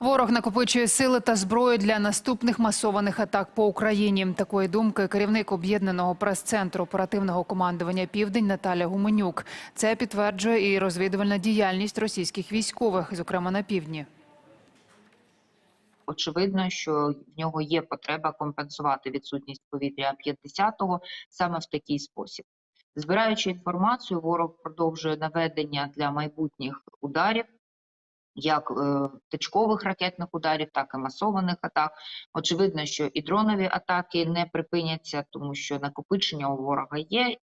Ворог накопичує сили та зброю для наступних масованих атак по Україні. Такої думки керівник об'єднаного прес-центру оперативного командування Південь Наталя Гуменюк. Це підтверджує і розвідувальна діяльність російських військових, зокрема на півдні. очевидно, що в нього є потреба компенсувати відсутність повітря 50-го саме в такий спосіб. Збираючи інформацію, ворог продовжує наведення для майбутніх ударів, як е, точкових ракетних ударів, так і масованих атак. Очевидно, що і дронові атаки не припиняться, тому що накопичення у ворога є,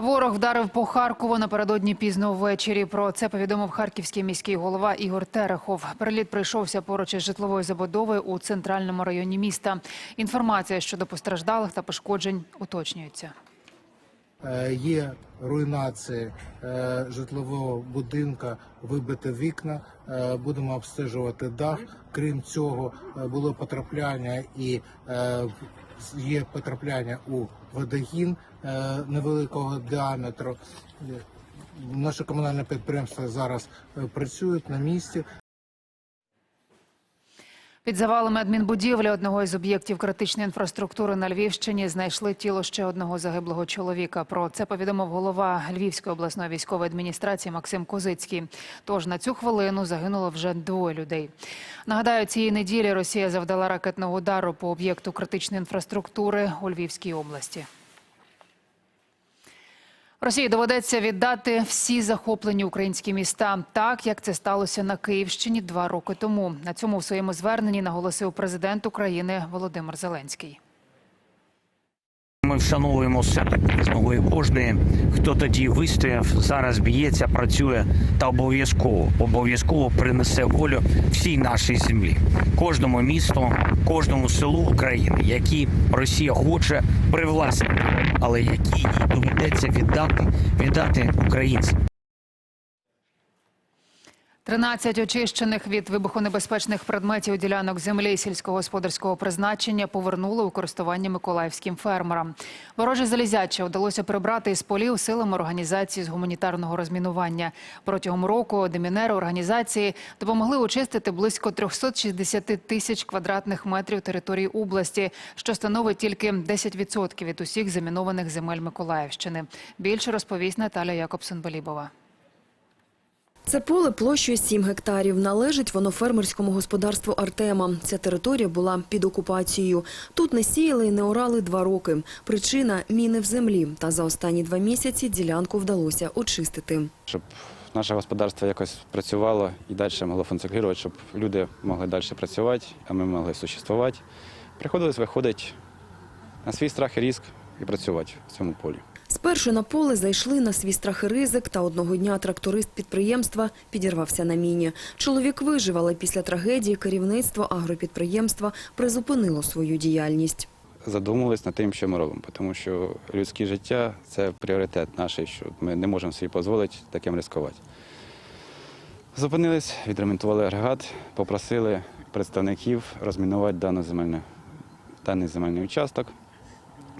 Ворог вдарив по Харкову напередодні пізно ввечері. Про це повідомив харківський міський голова Ігор Терехов. Переліт прийшовся поруч із житловою забудовою у центральному районі міста. Інформація щодо постраждалих та пошкоджень уточнюється. Е, Є руйнації е, житлового будинка, вибити вікна. е, Будемо обстежувати дах. Крім цього, було потрапляння і є потрапляння у водогін невеликого діаметру. Наше комунальне підприємство зараз працюють на місці. Під завалами адмінбудівлі одного із об'єктів критичної інфраструктури на Львівщині знайшли тіло ще одного загиблого чоловіка. Про це повідомив голова Львівської обласної військової адміністрації Максим Козицький. Тож на цю хвилину загинуло вже двоє людей. Нагадаю, цієї неділі Росія завдала ракетного удару по об'єкту критичної інфраструктури у Львівській області. Росії доведеться віддати всі захоплені українські міста, так як це сталося на Київщині два роки тому. На цьому в своєму зверненні наголосив президент України Володимир Зеленський. Ми вшановуємо знову кожної, хто тоді вистояв, зараз б'ється, працює та обов'язково обов'язково принесе волю всій нашій землі, кожному місту, кожному селу України, які Росія хоче привласнити, але які їй доведеться віддати віддати українцям. 13 очищених від вибухонебезпечних предметів ділянок землі сільськогосподарського призначення повернули у користування миколаївським фермерам. Вороже залізяче вдалося прибрати із полів силами організації з гуманітарного розмінування. Протягом року демінери організації допомогли очистити близько 360 тисяч квадратних метрів території області, що становить тільки 10% від усіх замінованих земель Миколаївщини. Більше розповість Наталя Якобсон-Балібова. Це поле площею 7 гектарів. Належить воно фермерському господарству Артема. Ця територія була під окупацією. Тут не сіяли і не орали два роки. Причина – міни в землі. Та за останні два місяці ділянку вдалося очистити. щоб наше господарство якось працювало і далі могло функціонувати, щоб люди могли далі працювати, а ми могли существувати. Приходилось виходити на свій страх і ризик і працювати в цьому полі. Спершу на поле зайшли на свій страх і ризик, та одного дня тракторист підприємства підірвався на міні. Чоловік вижив, але після трагедії керівництво агропідприємства призупинило свою діяльність. Задумувались над тим, що ми робимо, тому що людське життя це пріоритет наш, що ми не можемо собі дозволити таким ризикувати. Зупинились, відремонтували агрегат, попросили представників розмінувати дану земельну, даний земельний участок,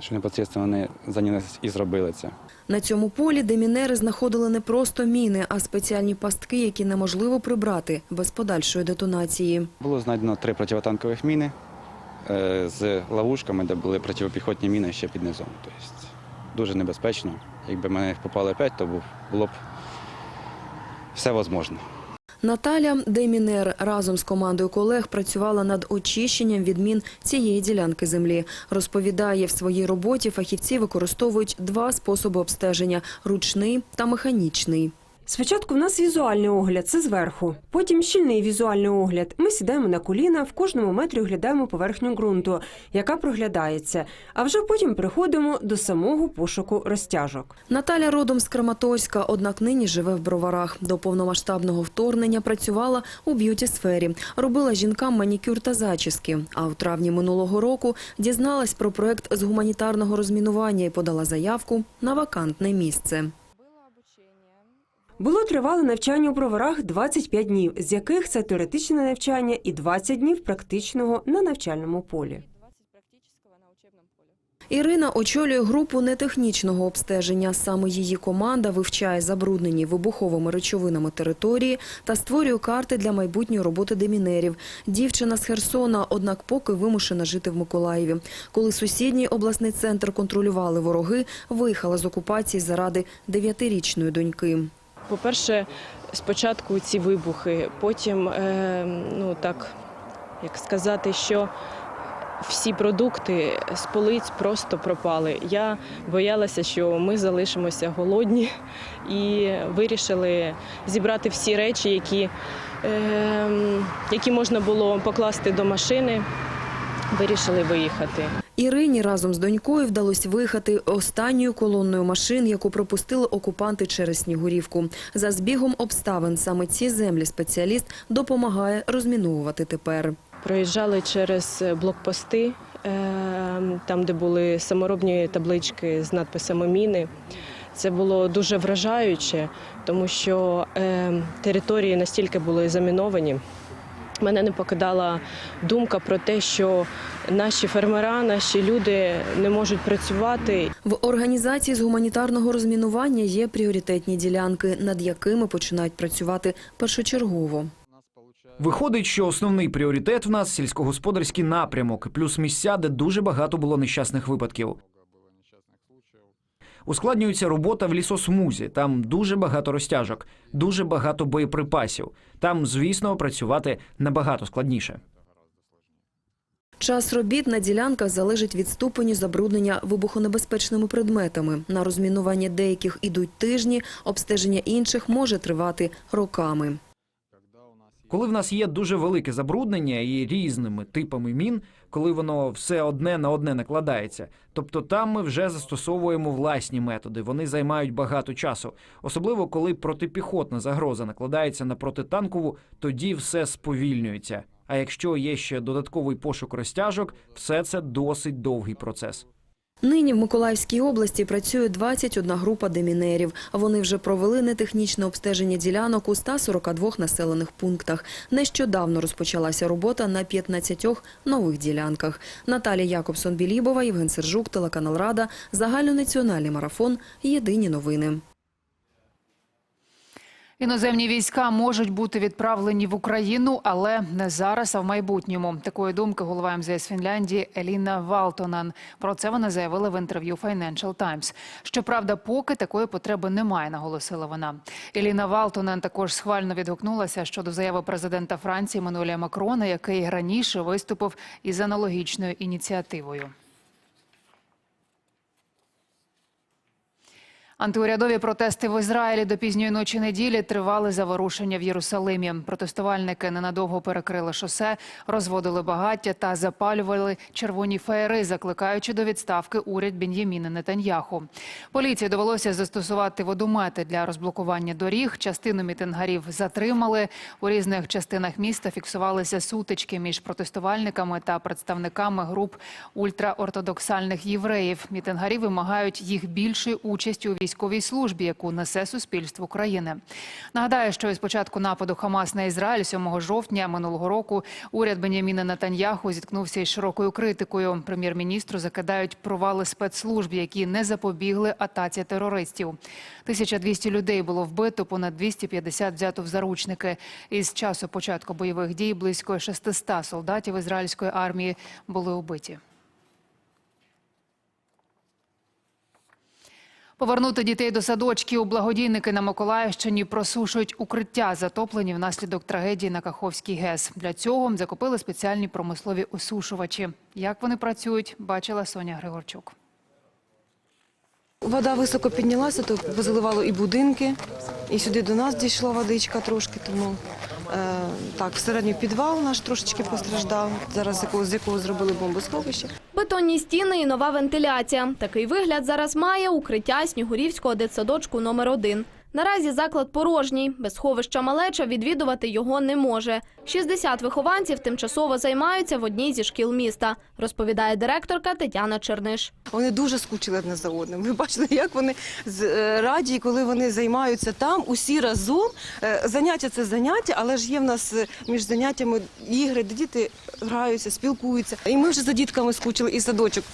що непосередньо вони зайнялися і зробили це. На цьому полі демінери знаходили не просто міни, а спеціальні пастки, які неможливо прибрати без подальшої детонації. Було знайдено три противотанкових міни е, з ловушками, де були протипіхотні міни ще під низом. Тобто дуже небезпечно. Якби мене їх попали п'ять, то було б все можливо. Наталя Демінер разом з командою колег працювала над очищенням відмін цієї ділянки землі. Розповідає, в своїй роботі фахівці використовують два способи обстеження – ручний та механічний. Спочатку в нас візуальний огляд, це зверху. Потім щільний візуальний огляд. Ми сідаємо на коліна, в кожному метрі оглядаємо поверхню ґрунту, яка проглядається. А вже потім приходимо до самого пошуку розтяжок. Наталя родом з Краматорська, однак нині живе в Броварах. До повномасштабного вторгнення працювала у б'юті-сфері. Робила жінкам манікюр та зачіски. А у травні минулого року дізналась про проект з гуманітарного розмінування і подала заявку на вакантне місце. Було тривале навчання у броварах 25 днів, з яких це теоретичне навчання і 20 днів практичного на навчальному полі. Ірина очолює групу нетехнічного обстеження. Саме її команда вивчає забруднені вибуховими речовинами території та створює карти для майбутньої роботи демінерів. Дівчина з Херсона, однак поки вимушена жити в Миколаєві. Коли сусідній обласний центр контролювали вороги, виїхала з окупації заради дев'ятирічної доньки. По-перше, спочатку ці вибухи, потім, е, ну так, як сказати, що всі продукти з полиць просто пропали. Я боялася, що ми залишимося голодні і вирішили зібрати всі речі, які, е, які можна було покласти до машини. Вирішили виїхати. Ірині разом з донькою вдалося виїхати останньою колонною машин, яку пропустили окупанти через Снігурівку. За збігом обставин саме ці землі спеціаліст допомагає розміновувати тепер. Проїжджали через блокпости, е, там, де були саморобні таблички з надписами міни. Це було дуже вражаюче, тому що е, території настільки були заміновані. Мене не покидала думка про те, що наші фермера, наші люди не можуть працювати. В організації з гуманітарного розмінування є пріоритетні ділянки, над якими починають працювати першочергово. Виходить, що основний пріоритет в нас сільськогосподарський напрямок, плюс місця, де дуже багато було нещасних випадків. Ускладнюється робота в лісосмузі. Там дуже багато розтяжок, дуже багато боєприпасів. Там, звісно, працювати набагато складніше. Час робіт на ділянках залежить від ступеню забруднення вибухонебезпечними предметами. На розмінування деяких ідуть тижні, обстеження інших може тривати роками. Коли в нас є дуже велике забруднення і різними типами мін, коли воно все одне на одне накладається, тобто там ми вже застосовуємо власні методи. Вони займають багато часу. Особливо коли протипіхотна загроза накладається на протитанкову, тоді все сповільнюється. А якщо є ще додатковий пошук розтяжок, все це досить довгий процес. Нині в Миколаївській області працює 21 група демінерів. Вони вже провели нетехнічне обстеження ділянок у 142 населених пунктах. Нещодавно розпочалася робота на 15 нових ділянках. Наталія Якобсон-Білібова, Євген Сержук, телеканал Рада, загальнонаціональний марафон. Єдині новини. Іноземні війська можуть бути відправлені в Україну, але не зараз, а в майбутньому. Такої думки голова МЗС Фінляндії Еліна Валтонан. Про це вона заявила в інтерв'ю Financial Times. Щоправда, поки такої потреби немає, наголосила вона. Еліна Валтонан також схвально відгукнулася щодо заяви президента Франції Мануеля Макрона, який раніше виступив із аналогічною ініціативою. Антиурядові протести в Ізраїлі до пізньої ночі неділі тривали заворушення в Єрусалимі. Протестувальники ненадовго перекрили шосе, розводили багаття та запалювали червоні феєри, закликаючи до відставки уряд Бен'яміна Нетаньяху. Поліції довелося застосувати водомети для розблокування доріг. Частину мітингарів затримали. У різних частинах міста фіксувалися сутички між протестувальниками та представниками груп ультраортодоксальних євреїв. Мітингарі вимагають їх більшої участі у військовій службі, яку несе суспільство України. Нагадаю, що із початку нападу Хамас на Ізраїль 7 жовтня минулого року уряд Беняміна Натаньяху зіткнувся із широкою критикою. Прем'єр-міністру закидають провали спецслужб, які не запобігли атаці терористів. 1200 людей було вбито, понад 250 взято в заручники. Із часу початку бойових дій близько 600 солдатів ізраїльської армії були убиті. Повернути дітей до садочків благодійники на Миколаївщині просушують укриття, затоплені внаслідок трагедії на Каховській ГЕС. Для цього закупили спеціальні промислові осушувачі. Як вони працюють, бачила Соня Григорчук. Вода високо піднялася, то позаливало і будинки, і сюди до нас дійшла водичка трошки, тому так, середній підвал наш трошечки постраждав, зараз якого, з якого зробили бомбосховище. Бетонні стіни і нова вентиляція. Такий вигляд зараз має укриття Снігурівського дитсадочку номер 1 Наразі заклад порожній. Без сховища малеча відвідувати його не може. 60 вихованців тимчасово займаються в одній зі шкіл міста, розповідає директорка Тетяна Черниш. Вони дуже скучили одне за одним. Ви бачили, як вони е, раді, коли вони займаються там, усі разом. Е, Заняття це заняття, але ж є в нас е, між заняттями ігри, де діти граються, спілкуються. І ми вже за дітками скучили, і садочок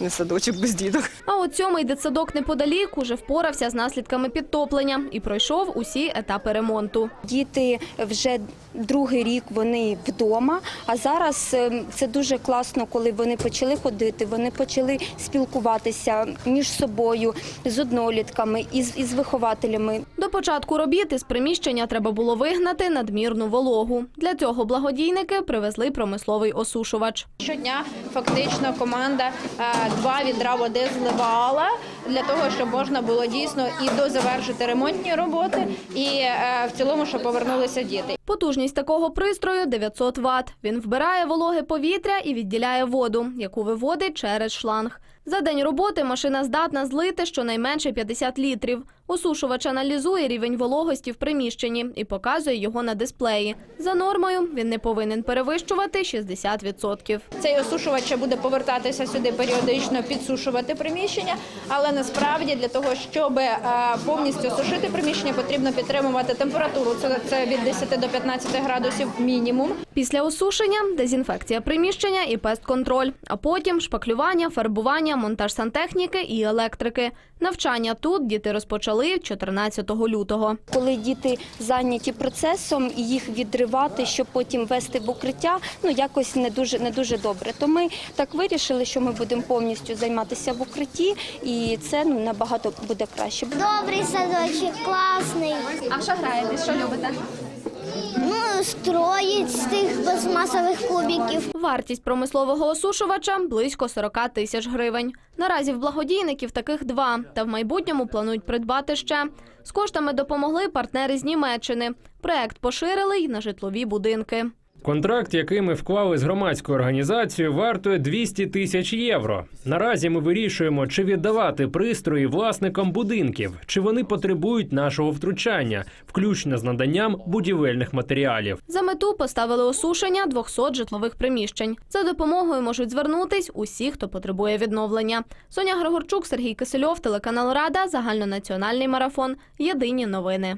не садочок без діток. А от сьомий дитсадок неподалік уже впорався з наслідками підтоплення і пройшов усі етапи ремонту. Діти вже другий рік вони вдома. А зараз е, це дуже класно, коли вони почали ходити, вони почали спілкуватися між собою з однолітками із, із вихователями. До початку робіт із приміщення треба було вигнати надмірну вологу. Для цього благодійники привезли промисловий осушувач. Щодня фактично команда е, два відра води зливала для того, щоб можна було дійсно і дозавершити ремонтні роботи, і е, в цілому, щоб повернулися діти. Потужність такого пристрою 900 Вт. Він вбирає вологе повітря і відділяє воду, яку виводить через шланг. За день роботи машина здатна злити щонайменше 50 літрів. Осушувач аналізує рівень вологості в приміщенні і показує його на дисплеї. За нормою він не повинен перевищувати 60%. Цей осушувач буде повертатися сюди періодично, підсушувати приміщення, але насправді для того, щоб е, повністю осушити приміщення, потрібно підтримувати температуру. Це, це від 10 до 15 градусів мінімум. Після осушення дезінфекція приміщення і пестконтроль, а потім шпаклювання, фарбування, монтаж сантехніки і електрики. Навчання тут діти розпочали 14 лютого. Коли діти зайняті процесом і їх відривати, щоб потім вести в укриття, ну якось не дуже не дуже добре. То ми так вирішили, що ми будемо повністю займатися в укритті, і це ну набагато буде краще. Добрий садочок, класний. А що граєте? Що любите? Ну, строїть з тих пластмасових кубиків. Вартість промислового осушувача близько 40 тисяч гривень. Наразі в благодійників таких два, та в майбутньому планують придбати ще. З коштами допомогли партнери з Німеччини. Проект поширили й на житлові будинки. Контракт, який ми вклали з громадською організацією, вартує 200 тисяч євро. Наразі ми вирішуємо, чи віддавати пристрої власникам будинків, чи вони потребують нашого втручання, включно з наданням будівельних матеріалів. За мету поставили осушення 200 житлових приміщень. За допомогою можуть звернутись усі, хто потребує відновлення. Соня Григорчук, Сергій Кисельов, телеканал Рада, загальнонаціональний марафон. Єдині новини.